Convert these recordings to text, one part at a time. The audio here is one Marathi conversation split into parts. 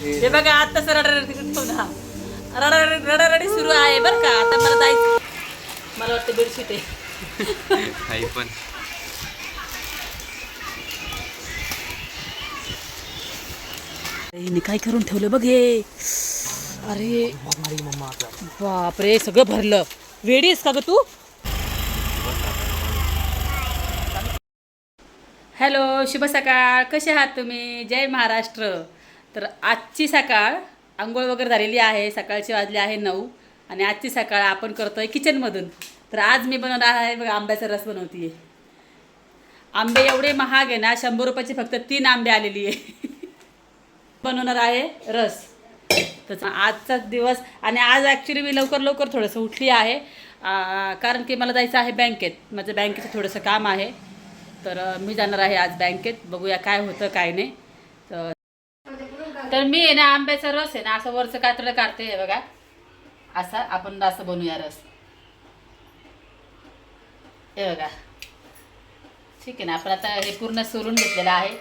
हे बघा आताच रडारडी ना रडारडी सुरू आहे बरं का. आता मला जायचं. मला वाटतं बेडशीट आहे. आई पण. हिने काय करून ठेवलं बघ हे. अरे. बापरे सगळं भरलं. वेडी आहेस का ग तू? हॅलो शुभ सकाळ. कसे आहात तुम्ही? जय महाराष्ट्र. तर आजची सकाळ आंघोळ वगैरे झालेली आहे. सकाळची वाजली आहे नऊ आणि आजची सकाळ आपण करतो आहे किचनमधून. तर आज मी बनवणार आहे बघा आंब्याचा रस बनवते आहे आंबे एवढे महाग आहे ना शंभर रुपयाचे फक्त तीन आंबे आलेली आहे. बनवणार आहे रस. तर आजचा दिवस आणि आज ॲक्च्युली मी लवकर लवकर थोडंसं उठली आहे. कारण की मला जायचं आहे बँकेत. माझं बँकेचं थोडंसं काम आहे. तर मी जाणार आहे आज बँकेत. बघूया काय होतं काय नाही. तर तर मी आहे ना आंब्याचा रस आहे ना असं वरचं कातडं काढते हे बघा. असा आपण असं बनवूया रस. हे बघा. ठीक आहे ना आपण आता हे पूर्ण सोलून घेतलेलं आहे.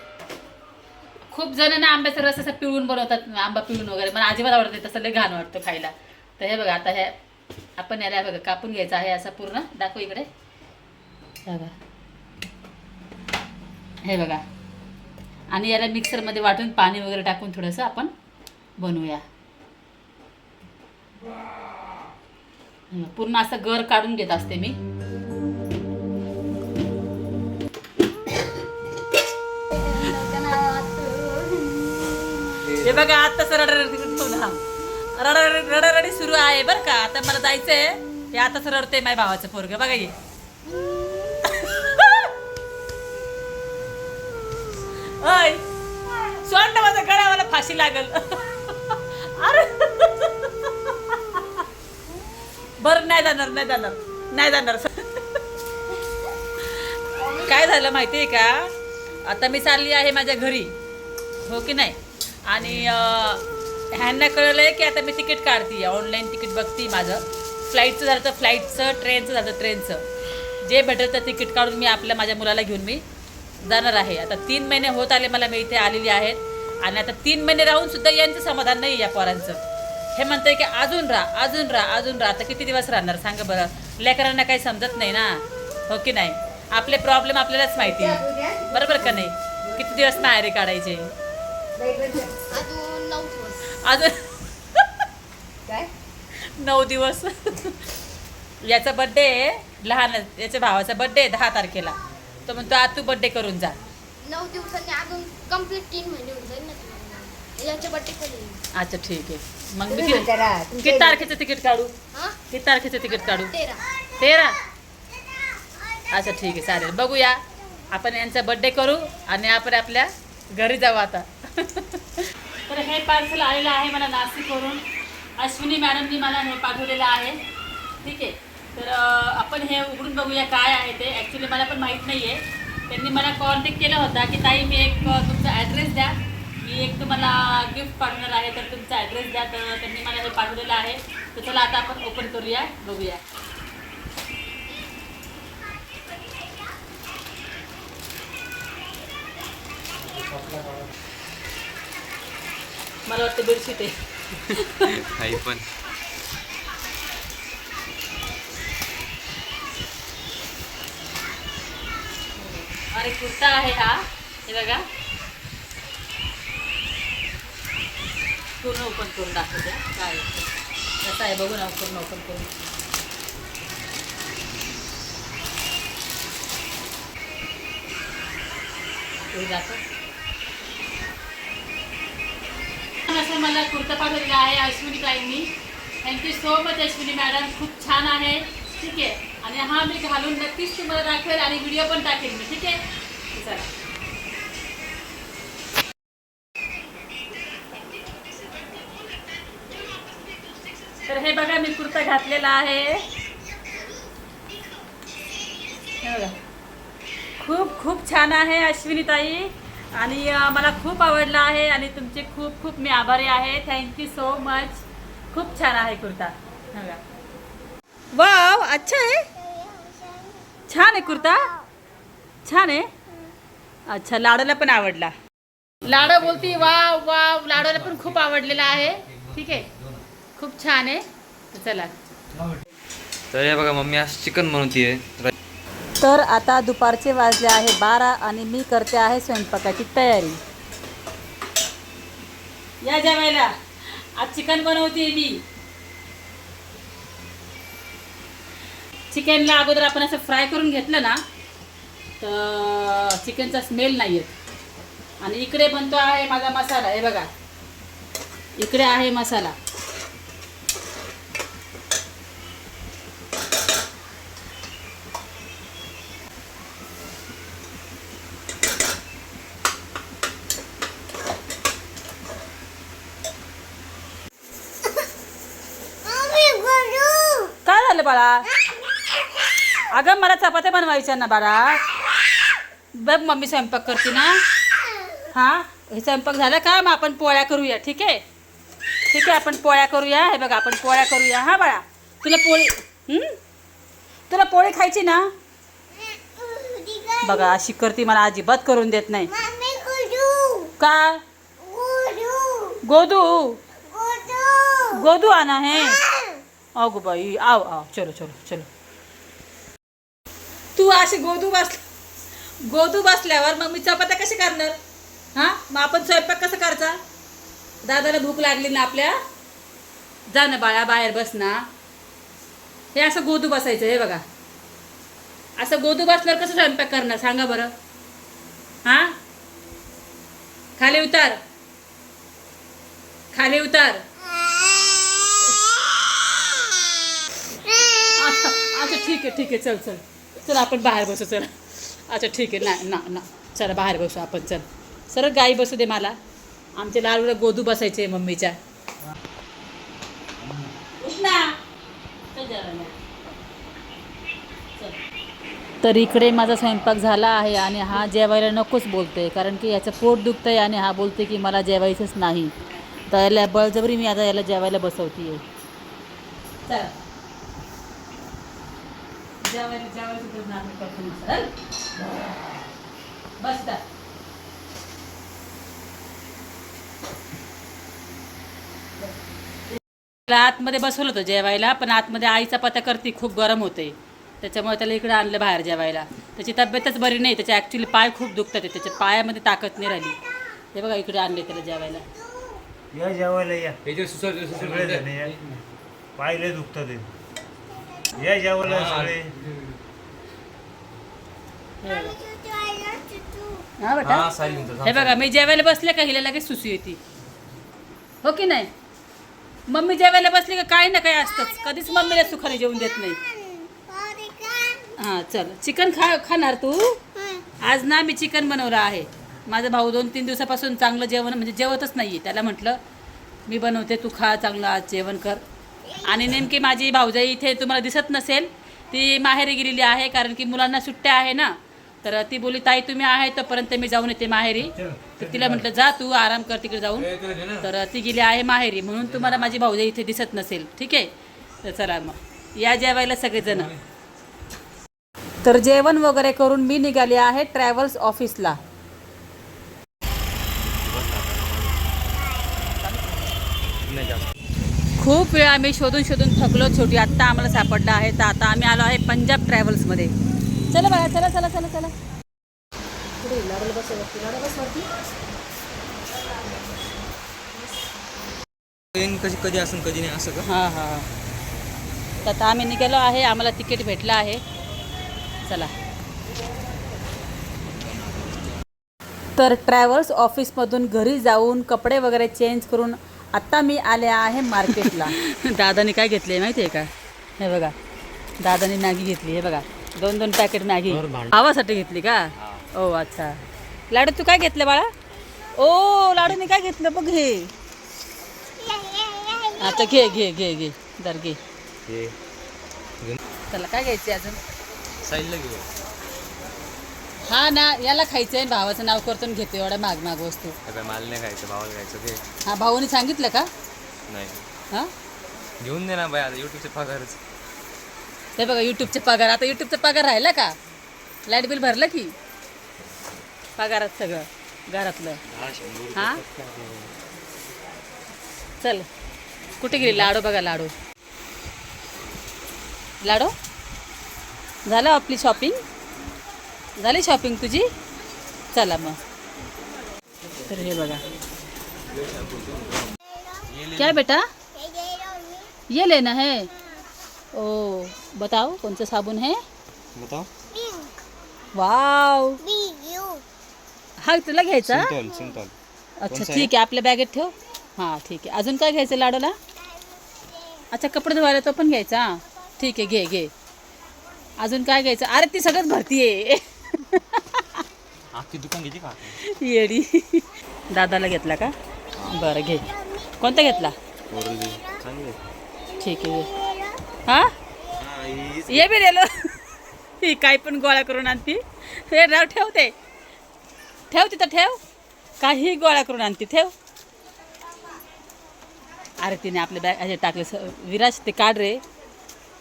खूप जण ना आंब्याचा रस असा पिळून बनवतात आंबा पिळून वगैरे मला अजिबात आवडते तसं लय घाण वाटतं खायला. तर हे बघा आता हे आपण याला बघा कापून घ्यायचं आहे असं पूर्ण. दाखव इकडे. बघा. हे बघा. आणि याला मिक्सरमध्ये वाटून पाणी वगैरे टाकून थोडंसं आपण बनवूया. पूर्ण असं गर काढून घेत असते मी. हे बघा आताच रडारडी रडारडी सुरू आहे बरं का. आता मला जायचंय. हे आताच रडते माझ्या भावाचं पोरग. बघा ये अय सोड माझा गळा फाशी लागल. अरे. बरं नाही जाणार नाही जाणार नाही जाणार. काय झालं माहिती आहे का? आता मी चालली आहे माझ्या घरी. हो की नाही? आणि ह्यांना कळलं आहे की आता मी तिकीट काढते ऑनलाईन तिकीट बघते माझं. फ्लाईटचं झालं तर फ्लाईटचं ट्रेनचं झालं ट्रेनचं जे भेटेल तर तिकीट काढून मी आपल्या माझ्या मुलाला घेऊन मी जाणार आहे. आता तीन महिने होत आले मला मी इथे आलेली आहेत. आणि आता तीन महिने राहून सुद्धा यांचं समाधान नाही या पोरांचं. हे म्हणतंय की अजून राहा अजून राहा अजून राहा. आता किती दिवस राहणार सांगा बरं. लेकरांना काही समजत नाही ना? हो की नाही? आपले प्रॉब्लेम आपल्यालाच माहिती बरोबर का नाही? किती दिवस माहेरी काढायचे? अजून नऊ दिवस. अजून नऊ दिवस याचा बड्डे लहान याच्या भावाचा बड्डे दहा तारखेला. तो म्हणतो आज तू बड्डे करून जा. नऊ दिवसांनी अजून कंप्लीट तीन महिने होऊन जाईल ना तुम्हाला. याच्या बड्डे कधी अच्छा ठीक आहे. मग मी किती किती तारखेचं तिकीट काढू? हा? किती तारखेचं तिकीट काढू? तेरा. तेरा? अच्छा ठीक आहे चालेल. बघूया. आपण यांचा बड्डे करू आणि आपण आपल्या घरी जाऊ आता. तर हे पार्सल आलेलं आहे मला नाशिकवरून. अश्विनी मॅडमनी मला हे पाठवलेलं आहे. ठीक आहे. तर आपण हे उघडून बघूया काय आहे ते. ॲक्च्युली मला पण माहीत नाही आहे त्यांनी मला कॉन्टॅक्ट केला होता की ताई मी एक तुमचा ॲड्रेस द्या. मी एक तुम्हाला गिफ्ट पाठवणार आहे तर तुमचा ॲड्रेस द्या. तर त्यांनी मला हे पाठवलेलं आहे. तर चला आता आपण ओपन करूया बघूया. मला वाटतं बेडशीट आहे. पण. अरे कुर्ता आहे हा. हे बघा. पूर्ण ओपन करून दाखवते काय कसं आहे बघू ना पूर्ण ओपन करून. दाखव. असं मला कुर्ता पाठवलेला आहे अश्विनी ताईंनी. Thank you so much Ashwini madam खूप छान आहे. ठीक आहे. आणि हा मी घालून नक्कीच तुम्हाला दाखवेल आणि व्हिडिओ पण टाकेल मी ठीक आहे? चला. तर हे बघा मी कुर्ता घातलेला आहे. खूप खूप छान आहे अश्विनी ताई आणि मला खूप आवडला आहे आणि तुमचे खूप खूप मी आभारी आहे. थँक्यू सो मच खूप छान आहे कुर्ता. बघा. वाव अच्छा आहे. छान आहे कुर्ता? छान आहे? अच्छा लाडूला पण आवडला. लाडू बोलती वाव वाव लाडूला पण खूप आवडलेला आहे. ठीक आहे. खूप छान आहे. तर चला. तर हे बघा मम्मी आज चिकन बनवतीये तर आता दुपारचे वाजले आहे बारा आणि मी करते आहे स्वयंपाकाची तयारी. या जेवायला. आज चिकन बनवते मी. चिकनला अगोदर आपण असं फ्राय करून घेतलं ना तर चिकनचा स्मेल नाही येत. आणि इकडे बनतो आहे माझा मसाला हे बघा. इकडे आहे मसाला काय झालं बाळा अगं मला चपात्या बनवायच्या ना बाळा. बघ मम्मी स्वयंपाक करते ना. हा? हे स्वयंपाक झाला का मग आपण पोळ्या करूया ठीक आहे? ठीक आहे आपण पोळ्या करूया. हे बघा आपण पोळ्या करूया. हा बाळा. तुला पोळी? तुला पोळी खायची ना? बघा अशी करती मला अजिबात करून देत नाही. का? गोदू. गोदू आना है. अगो बाई आओ आओ चलो चलो चलो. तू अशी गोदू बस गोदू बसल्यावर मग मी चपात्या कशी करणार? हा? मग आपण स्वयंपाक कसं करायचा? दादाला भूक लागली ना आपल्या? जा ना बाळा बाहेर बस ना. हे असं गोदू बसायचं हे बघा. असं गोदू बसल्यावर कसं स्वयंपाक करणार? सांगा बरं. हा? खाली उतार. खाली उतार. अच्छा अच्छा ठीक आहे ठीक आहे. चल चल. चल आपण बाहेर बसू चल. अच्छा ठीक आहे. ना ना ना. चला बाहेर बसू आपण चल. सरळ गाई बसू दे मला. आमच्या लालूला गोदू बसायचे मम्मीच्या. ना. तर इकडे माझा स्वयंपाक झाला आहे आणि हा जेवायला नकोच बोलतोय कारण की याचं पोट दुखतंय आणि हा बोलतोय की मला जेवायचंच नाही. तर याला बळजबरी मी आता याला जेवायला बसवतीये. चल. सुद्धा नाटक करतो. बस आतमध्ये बसवलं होतं जेवायला पण आतमध्ये आईचा पत्ता करते खूप गरम होते त्याच्यामुळे त्याला इकडे आणलं बाहेर जेवायला त्याची तब्येतच बरी नाही त्याचे ॲक्च्युली पाय खूप दुखतात आहे. त्याच्या पायामध्ये ताकद नाही राहिली हे बघा इकडे आणले त्याला जेवायला या जेवायला या हे पायले दुखतात. या जेवायला सगळे. हा बेटा. हा हे बघा मी जेवायला बसले का? हिला लगेच सुसू येते. हो की नाही? मम्मी जेवायला बसली का? काही ना काही असतंच. कधीच मम्मीला सुखाने जेवून देत नाही. हां चल. चिकन खा खाणार तू? आज ना मी चिकन बनवलं आहे. माझा भाऊ दोन तीन दिवसापासून चांगलं जेवण म्हणजे जेवतच नाही आहे त्याला म्हटलं मी बनवते तू खा चांगलं आज जेवण कर. आणि नेमकी माझी भाऊजाई इथे तुम्हाला दिसत नसेल. ती माहेरी गेलेली आहे कारण की मुलांना सुट्ट्या आहे ना. तर ती बोली ताई तुम्ही आहे तोपर्यंत मी जाऊन येते माहेरी. तर तिला म्हटलं जा तू आराम कर तिकडे जाऊन. तर ती गेली आहे माहेरी म्हणून तुम्हाला माझी भाऊजाई इथे दिसत नसेल. ठीक आहे? तर चला मग. या जेवायला सगळेजण. तर जेवण वगैरे करून मी निघाले आहे ट्रॅव्हल्स ऑफिसला खूप वेळ आम्ही शोधून शोधून थकलो. छोटी आत्ता आम्हाला सापडलं आहे. तर आता आम्ही आलो आहे पंजाब ट्रॅव्हल्समध्ये. चला बाळा चला चला चला चला. ट्रेन कशी कधी असून कधी नाही असं का? हां हां. तर आता आम्ही निघालो आहे. आम्हाला तिकीट भेटलं आहे. चला. तर ट्रॅव्हल्स ऑफिसमधून घरी जाऊन कपडे वगैरे चेंज करून आत्ता मी आले आहे मार्केटला. दादाने काय घेतले माहिती आहे का? हे बघा. दादाने मॅगी घेतली हे बघा. दोन दोन पॅकेट मॅगी. आवासाठी घेतली का? ओ अच्छा. लाडू तू काय घेतलं बाळा? ओ लाडूने काय घेतलं बघ हे. आता घे घे घे घे. दर घे. त्याला काय घ्यायचे अजून? साईडला घेऊ हा ना याला खायचंय भावाचं नाव करतो आणि घेतो एवढा माग माग वस्तू. काय मला नाही खायचं भावाला खायचं ते हा भाऊने सांगितलं का? नाही. हा? घेऊन दे ना बाय आता युट्यूबचे पगारच. ते बघा युट्यूबचे पगार. आता युट्यूबचा पगार राहिला का? लाइट बिल भरलं की? पगारात सगळं घरातलं. हा? चल. कुठे गेली? लाडू बघा लाडू. लाडू? झालं आपली शॉपिंग झाली शॉपिंग तुझी? चला मग. तर हे बघा. क्या बेटा? ये लेना है. ओ बताओ कौन सा साबुन है? बताओ। वाव. हा तुला घ्यायचा? अच्छा ठीक आहे आपल्या बॅगेत ठेव. हां ठीक आहे. अजून काय घ्यायचं लाडूला? अच्छा कपडे धुवायला तो पण घ्यायचा. ठीक आहे घे घे. अजून काय घ्यायचं? अरे ती सगळंच भरती आहे आखी दुकान घेते का? येडी. दादाला घेतला का? बरं घे. कोणता घेतला? ठीक आहे हा? ये बी रेलो. ही काय पण गोळा करून आणती. हे राव ठेव ते. ठेव तिथं ठेव. काही गोळा करून आणते ठेव. अरे तिने आपल्या बॅग असे टाकले स विराज ते काढ रे.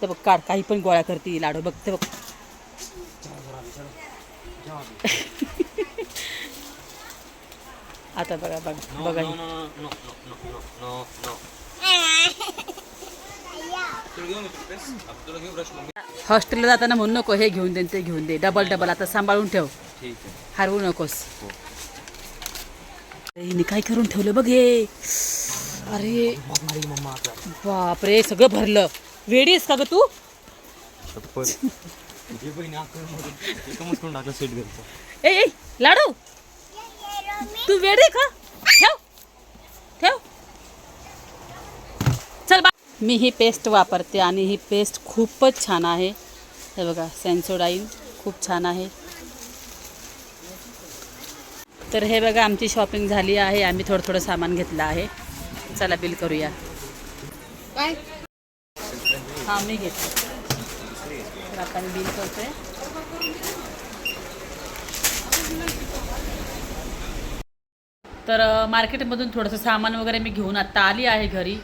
ते बघ काढ. काही पण गोळा करते लाडू. बघ ते बघ. आता बघा बघा बघा ही. हॉस्टेलला जाताना म्हणू नको हे घेऊन दे ते घेऊन दे. डबल डबल आता सांभाळून ठेव. ठीक आहे. हरवू नकोस. हिने काय करून ठेवलं बघ हे? अरे. बापरे सगळं भरलं. वेडी आहेस का ग तू? ए लाडू. तू वेडी आहे का? ठेव. ठेव. चल बा. मी ही पेस्ट वापरते आणि ही पेस्ट खूपच छान आहे. हे बघा सेन्सोडाईन खूप छान आहे. तर हे बघा आमची शॉपिंग झाली आहे. आम्ही थोडं थोडं सामान घेतलं आहे. चला बिल करूया. काय हां मी घेते. आपण बिल करतोय. तर मार्केटमधून थोडंसं सामान वगैरे मी घेऊन आत्ता आली आहे घरी.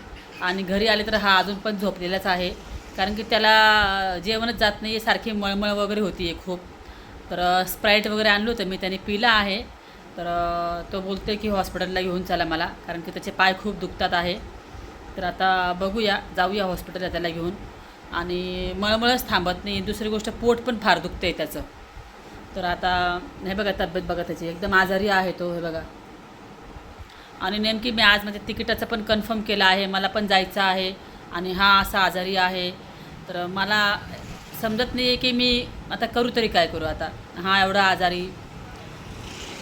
आणि घरी आले तर हा अजून पण झोपलेलाच आहे. कारण की त्याला जेवणच जात नाही आहे सारखी मळमळ वगैरे होती आहे खूप. तर स्प्राईट वगैरे आणलं होतं मी त्याने पिलं आहे. तर तो बोलते की हॉस्पिटलला घेऊन चला मला कारण की त्याचे पाय खूप दुखतात आहे. तर आता बघूया जाऊया हॉस्पिटलला त्याला घेऊन. आणि मळमळच थांबत नाही दुसरी गोष्ट पोट पण फार दुखतं आहे त्याचं. तर आता हे बघा तब्येत बघा त्याची एकदम आजारी आहे तो हे बघा. आणि नेमकी मी आज माझ्या तिकिटाचं पण कन्फर्म केलं आहे मला पण जायचं आहे आणि हा असा आजारी आहे. तर मला समजत नाही आहे की मी आता करू तरी काय करू आता? हा एवढा आजारी.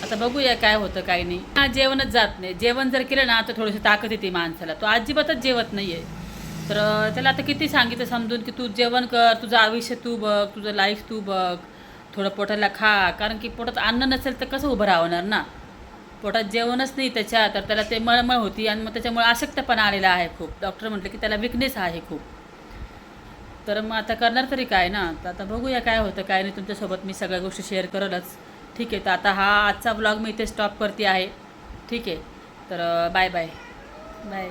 आता बघूया काय होतं काय नाही. हा जेवणच जात नाही. जेवण जर केलं ना तर थोडीशी ताकद येते माणसाला. तो अजिबातच जेवत नाही आहे तर त्याला आता किती सांगितलं समजून की तू जेवण कर तुझं आयुष्य तू बघ तुझं लाईफ तू बघ. थोडं पोटाला खा. कारण की पोटात अन्न नसेल तर कसं उभं राहणार ना? पोटात जेवणच नाही त्याच्या तर त्याला ते मळमळ होती आणि मग त्याच्यामुळे आसक्तपणा आलेला आहे खूप. डॉक्टर म्हटलं की त्याला विकनेस आहे खूप. तर मग आता करणार तरी काय ना? तर आता बघूया काय होतं काय नाही. तुमच्यासोबत मी सगळ्या गोष्टी शेअर करलच. ठीक आहे तर आता हा आजचा ब्लॉग मी इथे स्टॉप करते आहे. ठीक आहे. तर बाय बाय बाय